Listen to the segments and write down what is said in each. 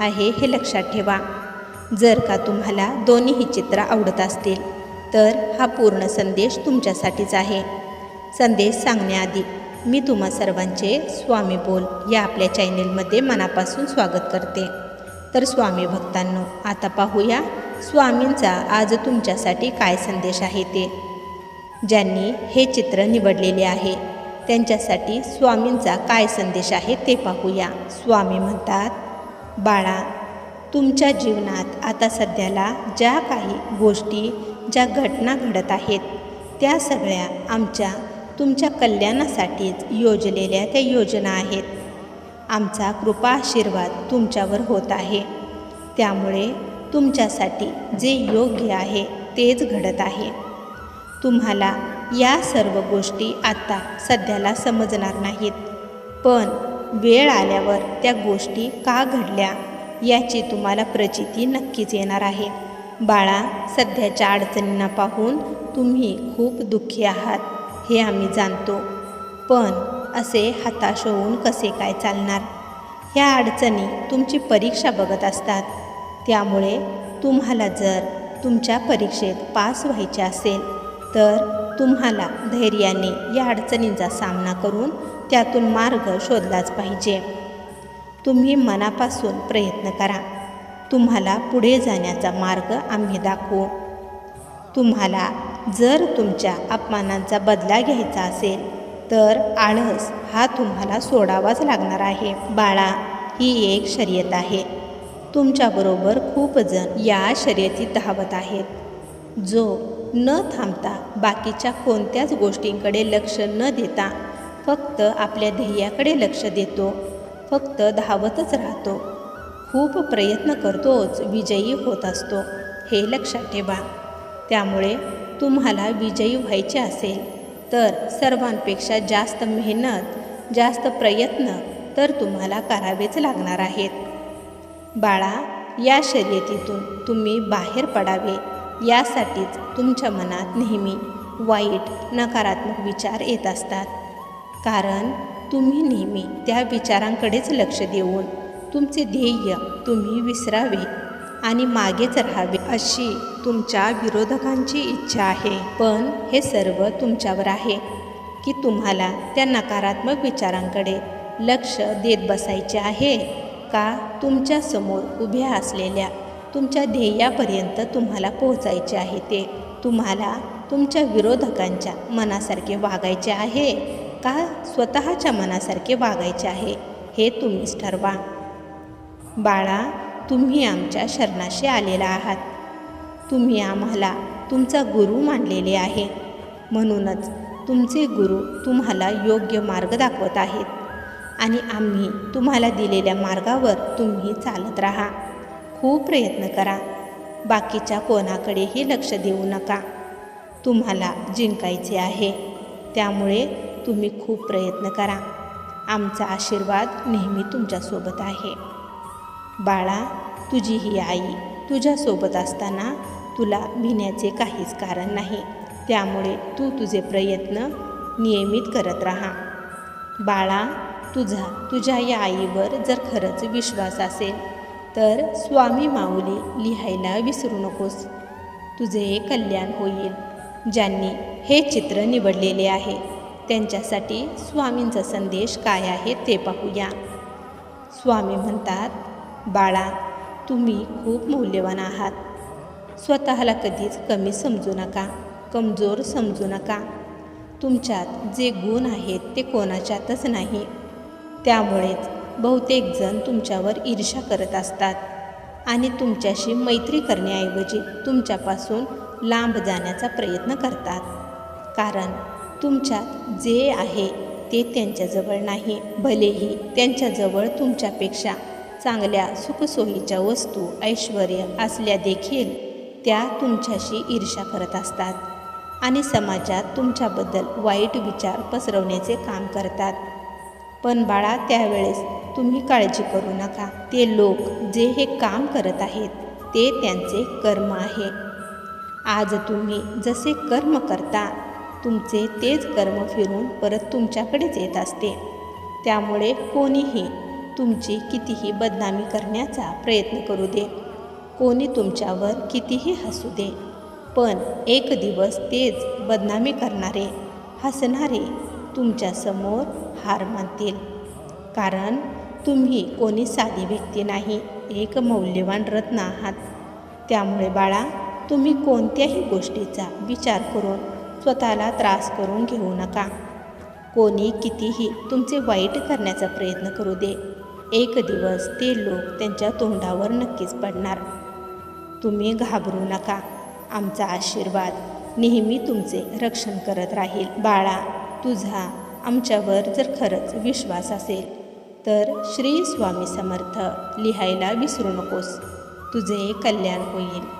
आहे हे लक्षात ठेवा. जर का तुम्हाला दोन्हीही चित्र आवडत असतील तर हा पूर्ण संदेश तुमच्यासाठीच आहे. संदेश सांगण्याआधी मी तुम्हा सर्वांचे स्वामी बोल या आपल्या चॅनेलमध्ये मनापासून स्वागत करते. तर स्वामी भक्तांनो आता पाहूया स्वामींचा आज तुमच्यासाठी काय संदेश आहे ते. ज्यांनी हे चित्र निवडलेले आहे त्यांच्यासाठी स्वामींचा काय संदेश आहे ते पाहूया. स्वामी म्हणतात बाळा तुमच्या जीवनात आता सध्याला ज्या काही गोष्टी ज्या घटना घडत आहेत त्या सगळ्या आमच्या तुमच्या कल्याणासाठीच योजलेल्या त्या योजना आहेत. आमचा कृपा आशीर्वाद तुमच्यावर होत आहे. त्यामुळे तुमच्यासाठी जे योग्य आहे तेच घडत आहे. तुम्हाला या सर्व गोष्टी आता सध्याला समजणार नाहीत. पण वेळ आल्यावर त्या गोष्टी का घडल्या याची तुम्हाला प्रचिती नक्कीच येणार आहे. बाळा सध्याच्या अडचणींना पाहून तुम्ही खूप दुःखी आहात हे आम्ही जाणतो. पण असे हताश होऊन कसे काय चालणार? ह्या अडचणी तुमची परीक्षा बघत असतात. त्यामुळे तुम्हाला जर तुमच्या परीक्षेत पास व्हायचे असेल तर तुम्हाला धैर्याने या अडचणींचा सामना करून त्यातून मार्ग शोधलाच पाहिजे. तुम्ही मनापासून प्रयत्न करा. तुम्हाला पुढे जाण्याचा मार्ग आम्ही दाखवू. तुम्हाला जर तुमच्या अपमानांचा बदला घ्यायचा असेल तर आळस हा तुम्हाला सोडावाच लागणार आहे. बाळा ही एक शर्यत आहे. तुमच्याबरोबर खूप जण या शर्यतीत धावत आहेत. जो न थांबता बाकीच्या कोणत्याच गोष्टींकडे लक्ष न देता फक्त आपल्या ध्येयाकडे लक्ष देतो फक्त धावतच राहतो. खूप प्रयत्न करतोच विजयी होत असतो हे लक्षात ठेवा. त्यामुळे तुम्हाला विजयी व्हायचे असेल तर सर्वांपेक्षा जास्त मेहनत जास्त प्रयत्न तर तुम्हाला करावेच लागणार आहेत. बाळा या शर्यतीतून तुम्ही बाहेर पडावे यासाठीच तुमच्या मनात नेहमी वाईट नकारात्मक विचार येत असतात. कारण तुम्ही नेहमी त्या विचारांकडेच लक्ष देऊन तुमचे ध्येय तुम्ही विसरावे आणि मागेच राहावे अशी तुमच्या विरोधकांची इच्छा आहे. पण हे सर्व तुमच्यावर आहे की तुम्हाला त्या नकारात्मक विचारांकडे लक्ष देत बसायचे आहे का? तुमच्यासमोर उभ्या असलेल्या तुमच्या ध्येयापर्यंत तुम्हाला पोहोचायचे आहे ते तुम्हाला तुमच्या विरोधकांच्या मनासारखे वागायचे आहे. का स्वतःच्या मनासारखे वागायचे आहे हे तुम्हीच ठरवा. बाळा तुम्ही आमच्या शरणाशी आलेला आहात. तुम्ही आम्हाला तुमचा गुरु मानलेले आहे. म्हणूनच तुमचे गुरु तुम्हाला योग्य मार्ग दाखवत आहेत आणि आम्ही तुम्हाला दिलेल्या मार्गावर तुम्ही चालत राहा. खूप प्रयत्न करा. बाकीच्या कोणाकडेही लक्ष देऊ नका. तुम्हाला जिंकायचे आहे. त्यामुळे तुम्ही खूप प्रयत्न करा. आमचा आशीर्वाद नेहमी तुमच्यासोबत आहे. बाळा तुझी ही आई तुझ्यासोबत असताना तुला भिण्याचे काहीच कारण नाही. त्यामुळे तू तुझे प्रयत्न नियमित करत राहा. बाळा तुझा तुझ्या या आईवर जर खरंच विश्वास असेल तर स्वामी माऊली लिहायला विसरू नकोस. तुझे कल्याण होईल. ज्यांनी हे चित्र निवडलेले आहे. त्यांच्यासाठी स्वामींचा संदेश काय आहे ते पाहूया. स्वामी म्हणतात बाळा तुम्ही खूप मौल्यवान आहात. स्वतःला कधीच कमी समजू नका कमजोर समजू नका. तुमच्यात जे गुण आहेत ते कोणाच्यातच नाही. त्यामुळेच बहुतेक जण तुमच्यावर ईर्षा करत असतात आणि तुमच्याशी मैत्री करण्याऐवजी तुमच्यापासून लांब जाण्याचा प्रयत्न करतात. कारण तुमच्यात जे आहे ते त्यांच्याजवळ नाही. भलेही त्यांच्याजवळ तुमच्यापेक्षा चांगल्या सुखसोयीच्या वस्तू ऐश्वर असल्या देखील त्या तुमच्याशी ईर्ष्या करत असतात आणि समाजात तुमच्याबद्दल वाईट विचार पसरवण्याचे काम करतात. पण बाळा त्यावेळेस तुम्ही काळजी करू नका. ते लोक जे हे काम करत आहेत ते त्यांचे कर्म आहे. आज तुम्ही जसे कर्म करता तुमचे तेच कर्म फिरून परत तुमच्याकडेच येत असते. त्यामुळे कोणीही तुमची कितीही बदनामी करण्याचा प्रयत्न करू दे. कोणी तुमच्यावर कितीही हसू दे पण एक दिवस तेच बदनामी करणारे हसणारे तुमच्यासमोर हार मानतील. कारण तुम्ही कोणी साधी व्यक्ती नाही एक मौल्यवान रत्न आहात. त्यामुळे बाळा तुम्ही कोणत्याही गोष्टीचा विचार करून स्वतःला त्रास करून घेऊ नका. कोणी कितीही तुमचे वाईट करण्याचा प्रयत्न करू दे. एक दिवस ते लोक त्यांच्या तोंडावर नक्कीच पडणार. तुम्ही घाबरू नका. आमचा आशीर्वाद नेहमी तुमचे रक्षण करत राहील. बाळा तुझा आमच्यावर जर खरंच विश्वास असेल तर श्री स्वामी समर्थ लिहायला विसरू नकोस. तुझे कल्याण होईल.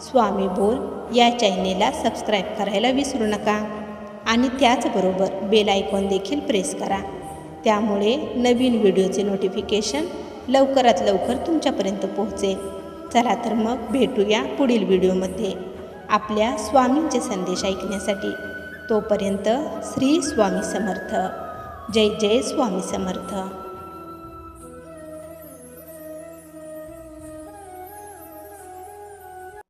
स्वामी बोल या चॅनेलला सबस्क्राईब करायला विसरू नका. आणि त्याचबरोबर बेल आयकॉन देखील प्रेस करा. त्यामुळे नवीन व्हिडिओचे नोटिफिकेशन लवकरात लवकर तुमच्यापर्यंत पोहोचेल. चला तर मग भेटूया पुढील व्हिडिओमध्ये. आपल्या स्वामींचे संदेश ऐकण्यासाठी. तोपर्यंत श्री स्वामी समर्थ. जय जय स्वामी समर्थ.